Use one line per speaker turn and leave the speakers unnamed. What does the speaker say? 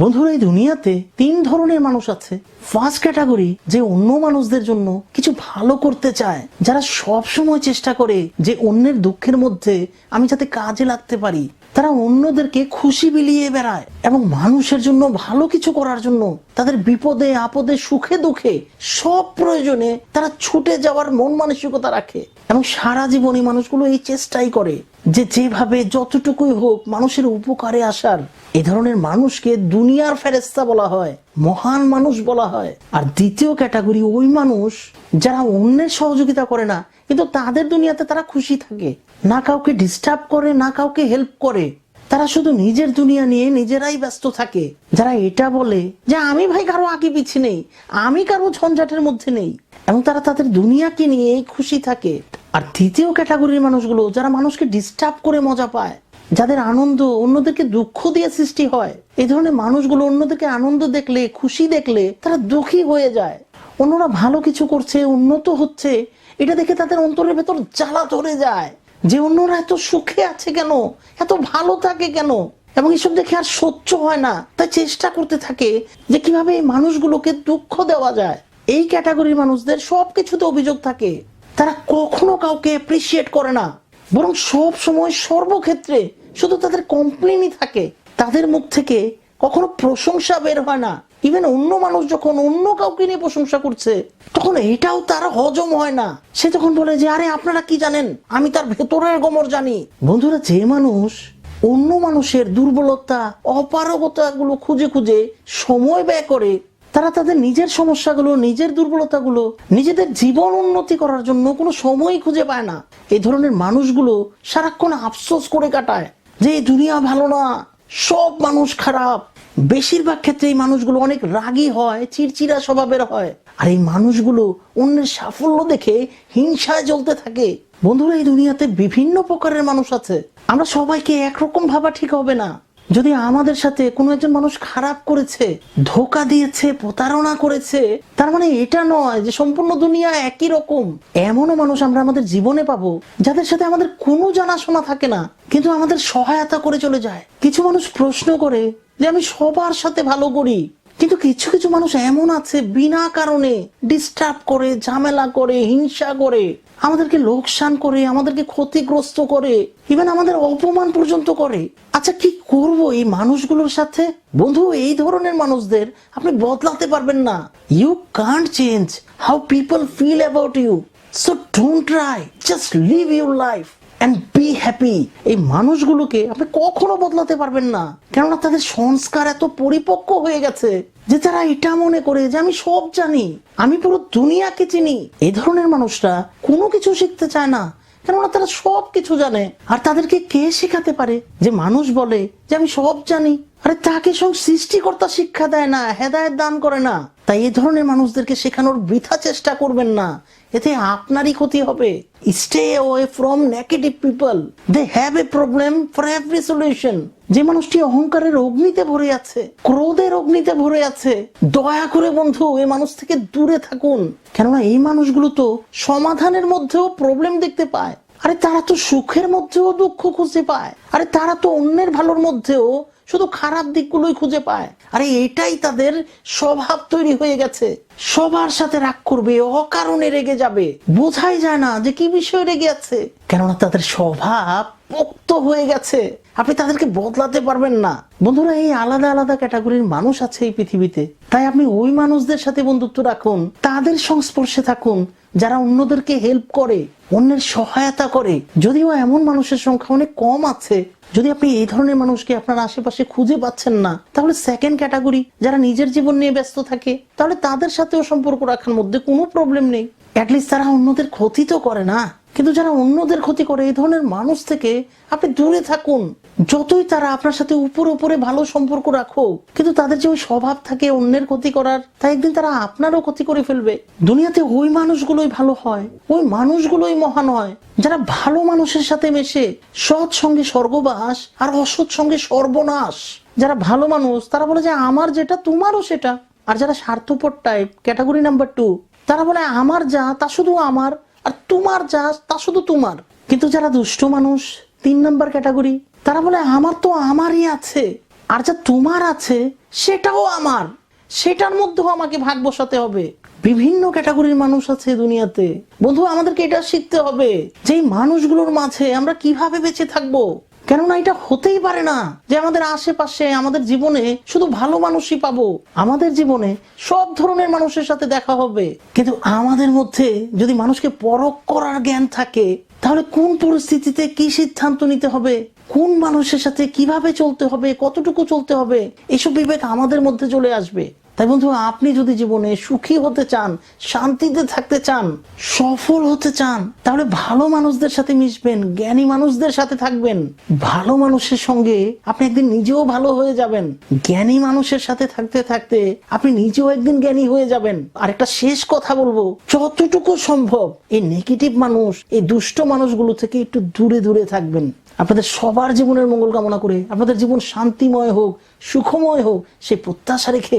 বন্ধুরা, এই দুনিয়াতে তিন ধরনের মানুষ আছে। ফার্স্ট ক্যাটাগরি যে অন্য মানুষদের জন্য কিছু ভালো করতে চায়, যারা সব সময় চেষ্টা করে যে অন্যের দুঃখের মধ্যে আমি যাতে কাজে লাগতে পারি। তারা অন্যদেরকে খুশি বিলিয়ে বেড়ায় এবং মানুষের জন্য ভালো কিছু করার জন্য তাদের বিপদে, আপদে, সুখে, দুঃখে সব প্রয়োজনে তারা ছুটে যাওয়ার মন মানসিকতা রাখে এবং সারা জীবন মানুষগুলো এই চেষ্টাই করে যে যেভাবে যতটুকুই হোক মানুষের উপকারে আসার। এ ধরনের মানুষকে দুনিয়ার ফেরেস্তা বলা হয়, মহান মানুষ বলা হয়। আর দ্বিতীয় ক্যাটাগরি ওই মানুষ যারা অন্যের সহযোগিতা করে না, কিন্তু তাদের দুনিয়াতে তারা খুশি থাকে। না কাউকে ডিস্টার্ব করে, না কাউকে হেল্প করে। তারা শুধু নিজের দুনিয়া নিয়ে নিজেরাই ব্যস্ত থাকে। যারা এটা বলে যে, আমি ভাই কারও আগে পিছিয়ে নেই, আমি কারও ঝঞ্ঝাটের মধ্যে নেই। এবং তারা তাদের দুনিয়াকে নিয়ে খুশি থাকে। আর তৃতীয় ক্যাটাগরির মানুষগুলো, যারা মানুষকে ডিস্টার্ব করে মজা পায়, যাদের আনন্দ অন্যদেরকে দুঃখ দিয়ে সৃষ্টি হয়, এই ধরনের মানুষগুলো অন্যদেরকে আনন্দ দেখলে, খুশি দেখলে তারা দুঃখী হয়ে যায়। অন্যরা ভালো কিছু করছে, উন্নত হচ্ছে, এটা দেখে তাদের অন্তরের ভেতর জ্বালা ধরে যায়। যে অন্যরা এত সুখে আছে কেন? এত ভালো থাকে কেন? এবং এসব দেখে আর সহ্য হয় না। তাই চেষ্টা করতে থাকে যে কীভাবে এই মানুষগুলোকে দুঃখ দেওয়া যায়। এই ক্যাটাগরির মানুষদের সবকিছুতে অভিযোগ থাকে। তারা কখনো কাউকে অ্যাপ্রিসিয়েট করে না। বরং সব সময় সর্বক্ষেত্রে শুধু তাদের কমপ্লেনই থাকে। তাদের মুখ থেকে কখনো প্রশংসা বের হয় না। ইভেন অন্য মানুষ যখন অন্য কাউকে নিয়ে প্রশংসা করছে, তখন এটাও তার হজম হয় না। সে তখন বলে যে, আরে, আপনারা কি জানেন? আমি তার ভেতরের গমর জানি। বন্ধুরা, যে মানুষ অন্য মানুষের দুর্বলতা অপারগতা গুলো খুঁজে খুঁজে সময় ব্যয় করে, তারা তাদের নিজের সমস্যাগুলো, নিজের দুর্বলতাগুলো, নিজেদের জীবন উন্নতি করার জন্য কোনো সময় খুঁজে পায় না। এই ধরনের মানুষগুলো সারাক্ষণ আফসোস করে কাটায় যে দুনিয়া ভালো না। সব মানুষ খারাপ। বেশিরভাগ ক্ষেত্রে এই মানুষগুলো অনেক রাগী হয়, চিড়চিড়া স্বভাবের হয়। আর এই মানুষগুলো অন্যের সাফল্য দেখে হিংসায় জ্বলতে থাকে। বন্ধুরা, এই দুনিয়াতে বিভিন্ন প্রকারের মানুষ আছে। আমরা সবাইকে একরকম ভাবা ঠিক হবে না। যদি আমাদের সাথে কোনো একজন মানুষ খারাপ করেছে, ধোকা দিয়েছে, প্রতারণা করেছে, তার মানে এটা নয় যে সম্পূর্ণ দুনিয়া একই রকম। এমনও মানুষ আমরা আমাদের জীবনে পাবো, যাদের সাথে আমাদের কোনো জানাশোনা থাকে না। কিন্তু আমাদের সহায়তা করে চলে যায়। কিছু মানুষ প্রশ্ন করে যে, আমি সবার সাথে ভালো করি। কিন্তু কিছু কিছু মানুষ এমন আছে, বিনা কারণে ডিস্টার্ব করে, ঝামেলা করে, হিংসা করে। আমাদেরকে লোকসান করে, আমাদেরকে ক্ষতিগ্রস্ত করে ইভেন আমাদের অপমান পর্যন্ত করে। আচ্ছা কি করব এই মানুষগুলোর সাথে? বন্ধু, এই ধরনের মানুষদের আপনি বদলাতে পারবেন না। You can't change how people feel about you so don't try just live your life and be happy এই মানুষগুলোকে আপনি কখনো বদলাতে পারবেন না। কেননা তাদের সংস্কার এত পরিপক্ক হয়ে গেছে যে তারা এটা মনে করে যে আমি সব জানি। আমি পুরো দুনিয়াকে চিনি। এই ধরনের মানুষরা কোনো কিছু শিখতে চায় না। কেননা তারা সব কিছু জানে। আর তাদেরকে কে শেখাতে পারে? যে মানুষ বলে যে আমি সব জানি। আরে তাকে সব সৃষ্টিকর্তা শিক্ষা দেয় না, হেদায়ত দান করে না। তাই এই ধরনের মানুষদেরকে শেখানোর বৃথা চেষ্টা করবেন না। এতে আপনারই ক্ষতি হবে। Stay away from negative people they have a problem for every solution যে মানুষটি অহংকারের অগ্নিতে ভরে আছে, ক্রোধের অগ্নিতে ভরে আছে, দয়া করে বন্ধু এই মানুষ থেকে দূরে থাকুন। কেননা এই মানুষগুলো তো সমাধানের মধ্যেও প্রবলেম দেখতে পায়। আরে তারা তো সুখের মধ্যেও দুঃখ খুঁজে পায়। আরে তারা তো অন্যের ভালোর মধ্যেও শুধু খারাপ দিকগুলোই খুঁজে পায়। আরে এটাই তাদের স্বভাব তৈরি হয়ে গেছে। সবার সাথে রাগ করবে, অকারণে রেগে যাবে। বোঝাই যায় না যে কি বিষয় রেগে আছে। কেননা তাদের স্বভাব পোক্ত হয়ে গেছে। আপনি তাদেরকে বদলাতে পারবেন না। বন্ধুরা, এই আলাদা আলাদা ক্যাটাগরির মানুষ আছে এই পৃথিবীতে। তাই আপনি ওই মানুষদের সাথে বন্ধুত্ব রাখুন, তাদের সংস্পর্শে থাকুন, যারা অন্যদেরকে হেল্প করে, অন্যের সহায়তা করে। যদিও এমন মানুষের সংখ্যা অনেক কম আছে। যদি আপনি এই ধরনের মানুষকে আপনার আশেপাশে খুঁজে পাচ্ছেন না, তাহলে সেকেন্ড ক্যাটাগরি যারা নিজের জীবন নিয়ে ব্যস্ত থাকে, তাহলে তাদের সাথেও সম্পর্ক রাখার মধ্যে কোনো প্রবলেম নেই। অ্যাটলিস্ট তারা অন্যদের ক্ষতি তো করে না। কিন্তু যারা অন্যদের ক্ষতি করে, এই ধরনের মানুষ থেকে আপনি দূরে থাকুন। যতই তারা আপনার সাথে উপরে উপরে ভালো সম্পর্ক রাখো কিন্তু তাদের যে ওই স্বভাব থাকে অন্যের ক্ষতি করার তাই একদিন তারা আপনারও ক্ষতি করে ফেলবে। দুনিয়াতে ওই মানুষগুলোই ভালো হয়, ওই মানুষগুলোই মহান হয়, যারা ভালো মানুষের সাথে মেশে, সৎ সঙ্গে স্বর্গবাস আর অসৎ সঙ্গে সর্বনাশ। যারা ভালো মানুষ, তারা বলে যে আমার যেটা, তোমারও সেটা। আর যারা স্বার্থপর টাইপ ক্যাটাগরি নাম্বার টু তারা বলে আমার যা, তা শুধু আমার। আর তোমার যা, তা শুধু তোমার। কিন্তু যারা দুষ্ট মানুষ, তিন নাম্বার ক্যাটাগরি তারা বলে আমার তো আমারই আছে। আর যা তোমার আছে, সেটাও আমার। সেটার মধ্যেও আমাকে ভাগ বসাতে হবে। বিভিন্ন ক্যাটাগরির মানুষ আছে দুনিয়াতে। বন্ধু, আমাদেরকে এটা শিখতে হবে যে মানুষগুলোর মাঝে আমরা কীভাবে বেঁচে থাকব? কেননা এটা হতেই পারে না যে আমাদের আশেপাশে, আমাদের জীবনে শুধু ভালো মানুষই পাবো। আমাদের জীবনে সব ধরনের মানুষের সাথে দেখা হবে। কিন্তু আমাদের মধ্যে যদি মানুষকে পরখ করার জ্ঞান থাকে, তাহলে কোন পরিস্থিতিতে কি সিদ্ধান্ত নিতে হবে? কোন মানুষের সাথে কীভাবে চলতে হবে? কতটুকু চলতে হবে? এসব বিবেক আমাদের মধ্যে চলে আসবে। তাই বন্ধু, আপনি যদি জীবনে সুখী হতে চান, শান্তিতে থাকতে চান, সফল হতে চান, তাহলে ভালো মানুষদের সাথে মিশবেন, জ্ঞানী মানুষদের সাথে থাকবেন। ভালো মানুষের সঙ্গে আপনি একদিন নিজেও ভালো হয়ে যাবেন। জ্ঞানী মানুষের সাথে থাকতে থাকতে আপনি নিজেও একদিন জ্ঞানী হয়ে যাবেন। আর একটা শেষ কথা বলব, যতটুকু সম্ভব এই নেগেটিভ মানুষ, এই দুষ্ট মানুষগুলো থেকে একটু দূরে দূরে থাকবেন। আপনাদের সবার জীবনের মঙ্গল কামনা করে, আপনাদের জীবন শান্তিময় হোক, সুখময় হোক, সেই প্রত্যাশা রেখে